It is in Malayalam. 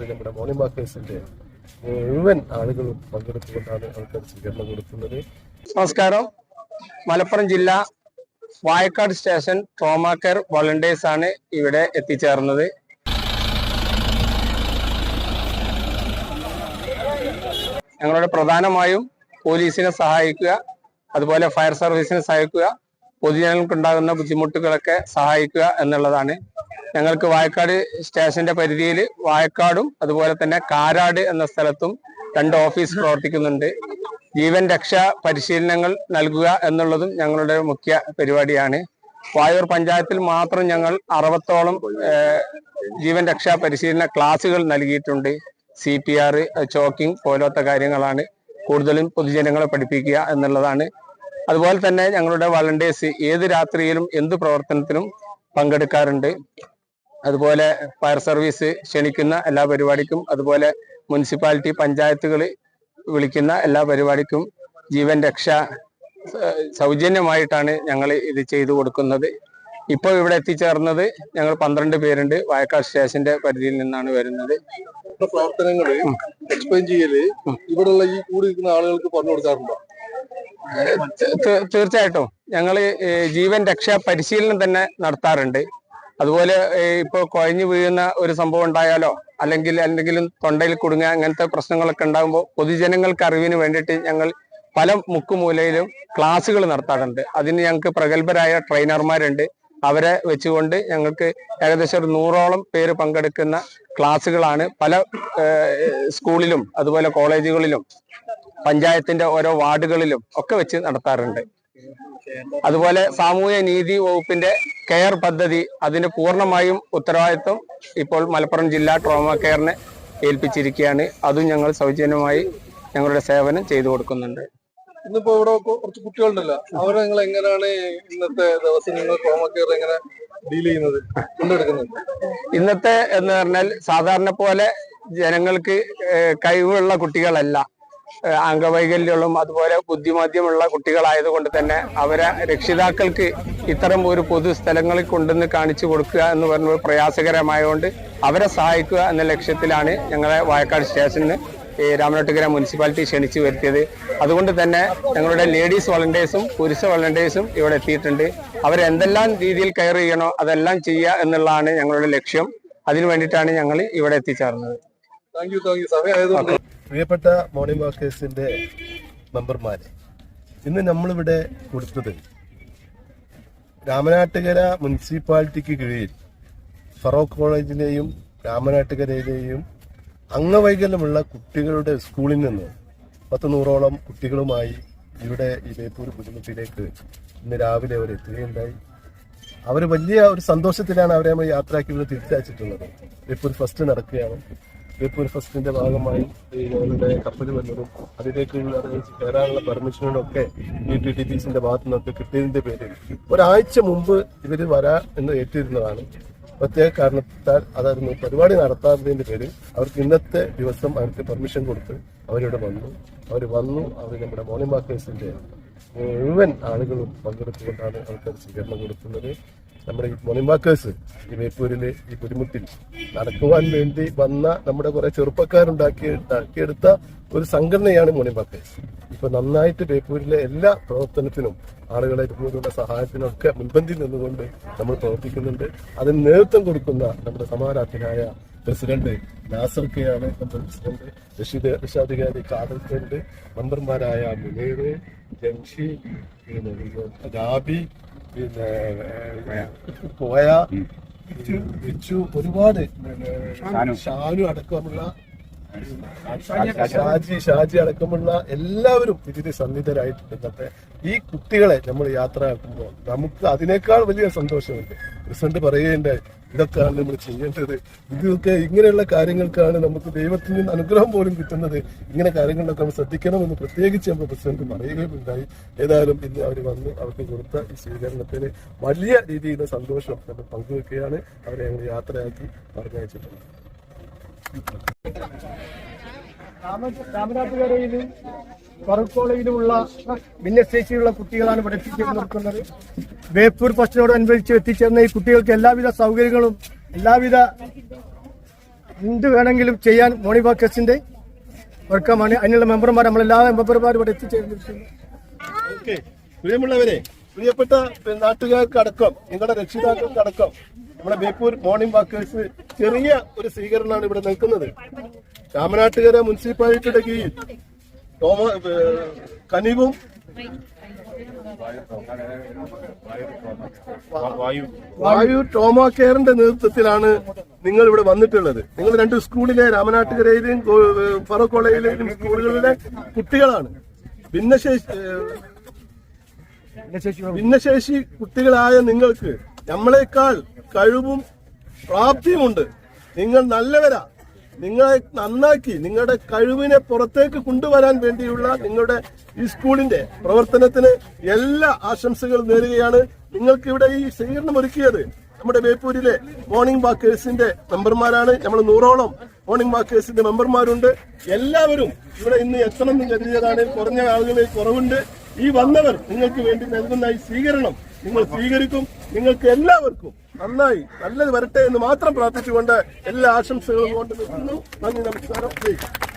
അവർ നമ്മുടെ മോർണിംഗ് വാക്കേഴ്സിന്റെ മുഴുവൻ ആളുകളും പങ്കെടുത്തുകൊണ്ടാണ് ആൾക്കാർ സ്വീകരണം കൊടുക്കുന്നത്. നമസ്കാരം. മലപ്പുറം ജില്ല Vayakkad station trauma care volunteers ആണ് ഇവിടെ എത്തിച്ചേർന്നത്. ഞങ്ങളുടെ പ്രധാനമായും പോലീസിനെ സഹായിക്കുക അതുപോലെ ഫയർ സർവീസിനെ സഹായിക്കുക പൊതുജനങ്ങൾക്കുണ്ടാകുന്ന ബുദ്ധിമുട്ടുകളൊക്കെ സഹായിക്കുക എന്നുള്ളതാണ്. ഞങ്ങൾക്ക് വായക്കാട് സ്റ്റേഷന്റെ പരിധിയിൽ വായക്കാടും അതുപോലെ തന്നെ കാരാട് എന്ന സ്ഥലത്തും രണ്ട് ഓഫീസ് പ്രവർത്തിക്കുന്നുണ്ട്. ജീവൻ രക്ഷാ പരിശീലനങ്ങൾ നൽകുക എന്നുള്ളതും ഞങ്ങളുടെ മുഖ്യ പരിപാടിയാണ്. വായൂർ പഞ്ചായത്തിൽ മാത്രം ഞങ്ങൾ അറുപത്തോളം ജീവൻ രക്ഷാ പരിശീലന ക്ലാസുകൾ നൽകിയിട്ടുണ്ട്. സി പി ആർ ചോക്കിംഗ് പോലത്തെ കാര്യങ്ങളാണ് കൂടുതലും പൊതുജനങ്ങളെ പഠിപ്പിക്കുക എന്നുള്ളതാണ്. അതുപോലെ തന്നെ ഞങ്ങളുടെ വളണ്ടിയേഴ്സ് ഏത് രാത്രിയിലും എന്ത് പ്രവർത്തനത്തിനും പങ്കെടുക്കാറുണ്ട്. അതുപോലെ ഫയർ സർവീസ് ക്ഷണിക്കുന്ന എല്ലാ പരിപാടിക്കും അതുപോലെ മുനിസിപ്പാലിറ്റി പഞ്ചായത്തുകൾ വിളിക്കുന്ന എല്ലാ പരിപാടിക്കും ജീവൻ രക്ഷ സൗജന്യമായിട്ടാണ് ഞങ്ങൾ ഇത് ചെയ്തു കൊടുക്കുന്നത്. ഇപ്പോൾ ഇവിടെ എത്തിച്ചേർന്നത് ഞങ്ങൾ പന്ത്രണ്ട് പേരുണ്ട്. വായക്കാട് സ്റ്റേഷന്റെ പരിധിയിൽ നിന്നാണ് വരുന്നത്. എക്സ്പ്ലെയിൻ ചെയ്യൽ ഇവിടെയുള്ള ഈ കൂടി നിൽക്കുന്ന ആളുകൾക്ക് പറഞ്ഞു കൊടുക്കാറുണ്ടോ? തീർച്ചയായിട്ടും. ഞങ്ങൾ ജീവൻ രക്ഷാ പരിശീലനം തന്നെ നടത്താറുണ്ട്. അതുപോലെ ഇപ്പോൾ ഇപ്പൊ കുഴഞ്ഞു വീഴുന്ന ഒരു സംഭവം ഉണ്ടായാലോ? അല്ലെങ്കിൽ എന്തെങ്കിലും തൊണ്ടയിൽ കുടുങ്ങുക അങ്ങനത്തെ പ്രശ്നങ്ങളൊക്കെ ഉണ്ടാകുമ്പോൾ പൊതുജനങ്ങൾക്ക് അറിവിന് വേണ്ടിയിട്ട് ഞങ്ങൾ പല മുക്കുമൂലയിലും ക്ലാസ്സുകൾ നടത്താറുണ്ട്. അതിന് ഞങ്ങൾക്ക് പ്രഗത്ഭരായ ട്രെയിനർമാരുണ്ട്. അവരെ വെച്ചുകൊണ്ട് ഞങ്ങൾക്ക് ഏകദേശം ഒരു നൂറോളം പേര് പങ്കെടുക്കുന്ന ക്ലാസ്സുകളാണ് പല സ്കൂളിലും അതുപോലെ കോളേജുകളിലും പഞ്ചായത്തിന്റെ ഓരോ വാർഡുകളിലും ഒക്കെ വെച്ച് നടത്താറുണ്ട്. അതുപോലെ സാമൂഹ്യ നീതി വകുപ്പിന്റെ കെയർ പദ്ധതി അതിന്റെ പൂർണമായും ഉത്തരവാദിത്വം ഇപ്പോൾ മലപ്പുറം ജില്ലാ ട്രോമ കെയറിനെ ഏൽപ്പിച്ചിരിക്കുകയാണ്. അതും ഞങ്ങൾ സൗജന്യമായി ഞങ്ങളുടെ സേവനം ചെയ്തു കൊടുക്കുന്നുണ്ട്. ഇന്നിപ്പോ ഇവിടെ കുറച്ച് കുട്ടികളുണ്ടല്ലോ. അവരെ നിങ്ങൾ എങ്ങനെയാണ് ഇന്നത്തെ ദിവസം നിങ്ങൾ ട്രോമ കെയർ എങ്ങനെ ഡീൽ ചെയ്യുന്നത് കൊണ്ടെടുക്കുന്നത്? ഇന്നത്തെ എന്ന് പറഞ്ഞാൽ സാധാരണ പോലെ ജനങ്ങൾക്ക് കഴിവുള്ള കുട്ടികളല്ല. ഏഹ്, അംഗവൈകല്യമുള്ള അതുപോലെ ബുദ്ധിമാന്ദ്യമുള്ള കുട്ടികളായതുകൊണ്ട് തന്നെ അവരെ രക്ഷിതാക്കൾക്ക് ഇത്തരം ഒരു പൊതു സ്ഥലങ്ങളിൽ കൊണ്ടുവന്ന് കാണിച്ചു കൊടുക്കുക എന്ന് പറയുന്നത് പ്രയാസകരമായതുകൊണ്ട് അവരെ സഹായിക്കുക എന്ന ലക്ഷ്യത്തിലാണ് ഞങ്ങളെ വായക്കാട് സ്റ്റേഷനിൽ ഈ രാമനാട്ടുകര മുനിസിപ്പാലിറ്റി ക്ഷണിച്ചു വരുത്തിയത്. അതുകൊണ്ട് തന്നെ ഞങ്ങളുടെ ലേഡീസ് വളണ്ടിയേഴ്സും പുരുഷ വളണ്ടിയേഴ്സും ഇവിടെ എത്തിയിട്ടുണ്ട്. അവരെന്തെല്ലാം രീതിയിൽ കെയർ ചെയ്യണോ അതെല്ലാം ചെയ്യുക എന്നുള്ളതാണ് ഞങ്ങളുടെ ലക്ഷ്യം. അതിനു വേണ്ടിയിട്ടാണ് ഞങ്ങൾ ഇവിടെ എത്തിച്ചേർന്നത്. പ്രിയപ്പെട്ട മോർണിംഗ് വാക്കേഴ്സിന്റെ മെമ്പർമാരെ ഇന്ന് നമ്മളിവിടെ കൊടുത്തത് രാമനാട്ടുകര മുനിസിപ്പാലിറ്റിക്ക് കീഴിൽ ഫറോക്ക് കോളേജിലെയും രാമനാട്ടുകരയിലെയും അംഗവൈകല്യമുള്ള കുട്ടികളുടെ സ്കൂളിൽ നിന്ന് പത്ത് നൂറോളം കുട്ടികളുമായി ഇവിടെ ഈ ബേപ്പൂർ ബുദ്ധിമുട്ടിലേക്ക് ഇന്ന് രാവിലെ അവർ എത്തുകയുണ്ടായി. അവർ വലിയ ഒരു സന്തോഷത്തിലാണ് അവരെ നമ്മൾ യാത്രയാക്കി ഇവിടെ തിരിച്ചയച്ചിട്ടുള്ളത്. ബേപ്പൂർ ഫസ്റ്റ് നടക്കുകയാണ്. ബേപ്പൂർ ഫസ്റ്റിന്റെ ഭാഗമായി ഞങ്ങളുടെ കപ്പൽ വന്നതും അതിലേക്ക് കയറാനുള്ള പെർമിഷനും ഒക്കെ ഈ ടി ടി പി സിന്റെ ഭാഗത്തു നിന്നൊക്കെ കിട്ടിയതിന്റെ പേരിൽ ഒരാഴ്ച മുമ്പ് ഇവർ വരാ എന്ന് ഏറ്റിരുന്നതാണ്. പ്രത്യേക കാരണത്താൽ അതായിരുന്നു പരിപാടി നടത്താത്തതിന്റെ പേരിൽ അവർക്ക് ഇന്നത്തെ ദിവസം അവർക്ക് പെർമിഷൻ കൊടുത്ത് അവരിവിടെ വന്നു. അവർ വന്നു അവർ നമ്മുടെ മോർണിംഗ് മാർക്കേഴ്സിന്റെ മുഴുവൻ ആളുകളും പങ്കെടുത്തുകൊണ്ടാണ് അവർക്ക് സ്വീകരണം കൊടുക്കുന്നത്. നമ്മുടെ ഈ മോർണിംഗ് വാക്കേഴ്സ് ഈ വേപ്പൂരിലെ ഈ ബുദ്ധിമുട്ടിൽ നടക്കുവാൻ വേണ്ടി വന്ന നമ്മുടെ കുറെ ചെറുപ്പക്കാരുണ്ടാക്കി ഉണ്ടാക്കിയെടുത്ത ഒരു സംഘടനയാണ് മോർണിംഗ് വാക്കേഴ്സ് ഇപ്പൊ നന്നായിട്ട് ബേപ്പൂരിലെ എല്ലാ പ്രവർത്തനത്തിനും ആളുകളെ ഇതുപോലുള്ള സഹായത്തിനും ഒക്കെ മുൻപന്തിയിൽ നിന്നുകൊണ്ട് നമ്മൾ പ്രവർത്തിക്കുന്നുണ്ട്. അതിന് നേതൃത്വം കൊടുക്കുന്ന നമ്മുടെ സമാരാധ്യനായ പ്രസിഡന്റ് നാസർ കെ ആണ് നമ്മുടെ പ്രസിഡന്റ്. റഷീദ് രക്ഷാധികാരി കാതൽക്കുണ്ട് മെമ്പർമാരായ മുനീർ ജംഷി രാബി പിന്നെ കോയ വിച്ചു ഒരുപാട്. ഷാനു അടക്കമുള്ള ഷാജി ഷാജി അടക്കമുള്ള എല്ലാവരും ഇതിന് സന്നിധരായിട്ടുണ്ട്. ഈ കുട്ടികളെ നമ്മൾ യാത്രയാക്കുമ്പോൾ നമുക്ക് അതിനേക്കാൾ വലിയ സന്തോഷമുണ്ട്. പ്രസിഡന്റ് പറയുകയുണ്ടായി ഇതൊക്കെയാണ് നമ്മൾ ചെയ്യേണ്ടത്. ഇതൊക്കെ ഇങ്ങനെയുള്ള കാര്യങ്ങൾക്കാണ് നമുക്ക് ദൈവത്തിൽ നിന്ന് അനുഗ്രഹം പോലും കിട്ടുന്നത്. ഇങ്ങനെ കാര്യങ്ങളിലൊക്കെ നമ്മൾ ശ്രദ്ധിക്കണമെന്ന് പ്രത്യേകിച്ച് നമ്മൾ പ്രസിഡന്റ് പറയുകയുണ്ടായി. ഏതായാലും ഇന്ന് അവർ വന്ന് അവർക്ക് കൊടുത്ത ഈ സ്വീകരണത്തിന് വലിയ രീതിയിലുള്ള സന്തോഷം നമ്മൾ പങ്കുവെക്കുകയാണ്. അവരെ ഞങ്ങൾ യാത്രയാക്കി പറഞ്ഞയച്ചിട്ടുണ്ട്. രാമനാട്ടുകരയിലും പറക്കോളയിലുമുള്ള ഭിന്നശേഷിയുള്ള കുട്ടികളാണ് ഇവിടെ എത്തിച്ചേർന്ന് നിൽക്കുന്നത് ബേപ്പൂർ ഫസ്റ്റിനോടനുബന്ധിച്ച് എത്തിച്ചേർന്ന ഈ കുട്ടികൾക്ക് എല്ലാവിധ സൗകര്യങ്ങളും എല്ലാവിധ എന്ത് വേണമെങ്കിലും ചെയ്യാൻ മോണി ബാക്കസിന്റെ വർക്കമാണ് അതിനുള്ള മെമ്പർമാർ നമ്മളെല്ലാ മെമ്പർമാരും ഇവിടെ എത്തിച്ചേർന്നിരിക്കുന്നു. പ്രിയമുള്ളവരെ പ്രിയപ്പെട്ട നാട്ടുകാർക്ക് അടക്കം നിങ്ങളുടെ രക്ഷിതാക്കൾക്ക് അടക്കം നമ്മുടെ ബേപ്പൂർ മോർണിംഗ് വാക്കേഴ്സ് ചെറിയ ഒരു സ്വീകരണമാണ് ഇവിടെ നിൽക്കുന്നത്. രാമനാട്ടുകര മുനിസിപ്പാലിറ്റിയുടെ കീഴിൽ തോമ കനിവും വായു. ട്രോമ കെയറിന്റെ നേതൃത്വത്തിലാണ് നിങ്ങൾ ഇവിടെ വന്നിട്ടുള്ളത്. നിങ്ങൾ രണ്ട് സ്കൂളിലെ രാമനാട്ടുകരയിലെയും ഫറോ ഫറൂഖ് കോളേജിലെയും സ്കൂളുകളിലെ കുട്ടികളാണ്. ഭിന്നശേഷി ഭിന്നശേഷി കുട്ടികളായ നിങ്ങൾക്ക് നമ്മളെക്കാൾ കഴിവും പ്രാപ്തിയുമുണ്ട്. നിങ്ങൾ നല്ലവരാ. നിങ്ങളെ നന്നാക്കി നിങ്ങളുടെ കഴിവിനെ പുറത്തേക്ക് കൊണ്ടുവരാൻ വേണ്ടിയുള്ള നിങ്ങളുടെ ഈ സ്കൂളിന്റെ പ്രവർത്തനത്തിന് എല്ലാ ആശംസകളും നേരുകയാണ്. നിങ്ങൾക്ക് ഇവിടെ ഈ സ്വീകരണം ഒരുക്കിയത് നമ്മുടെ ബേപ്പൂരിലെ മോർണിംഗ് വാക്കേഴ്സിന്റെ മെമ്പർമാരാണ്. നമ്മൾ നൂറോളം മോർണിംഗ് വാക്കേഴ്സിന്റെ മെമ്പർമാരുണ്ട്. എല്ലാവരും ഇവിടെ ഇന്ന് എത്തണം എന്ന് കരുതിയതാണ്. കുറഞ്ഞ ആളുകളിൽ കുറവുണ്ട്. ഈ വന്നവർ നിങ്ങൾക്ക് വേണ്ടി നൽകുന്ന ഈ സ്വീകരണം നിങ്ങൾ സ്വീകരിക്കും. നിങ്ങൾക്ക് എല്ലാവർക്കും നന്നായി നല്ലത് വരട്ടെ എന്ന് മാത്രം പ്രാർത്ഥിച്ചുകൊണ്ട് എല്ലാ ആശംസകളും കൊണ്ട് നിർത്തുന്നു. നന്ദി നമസ്കാരം.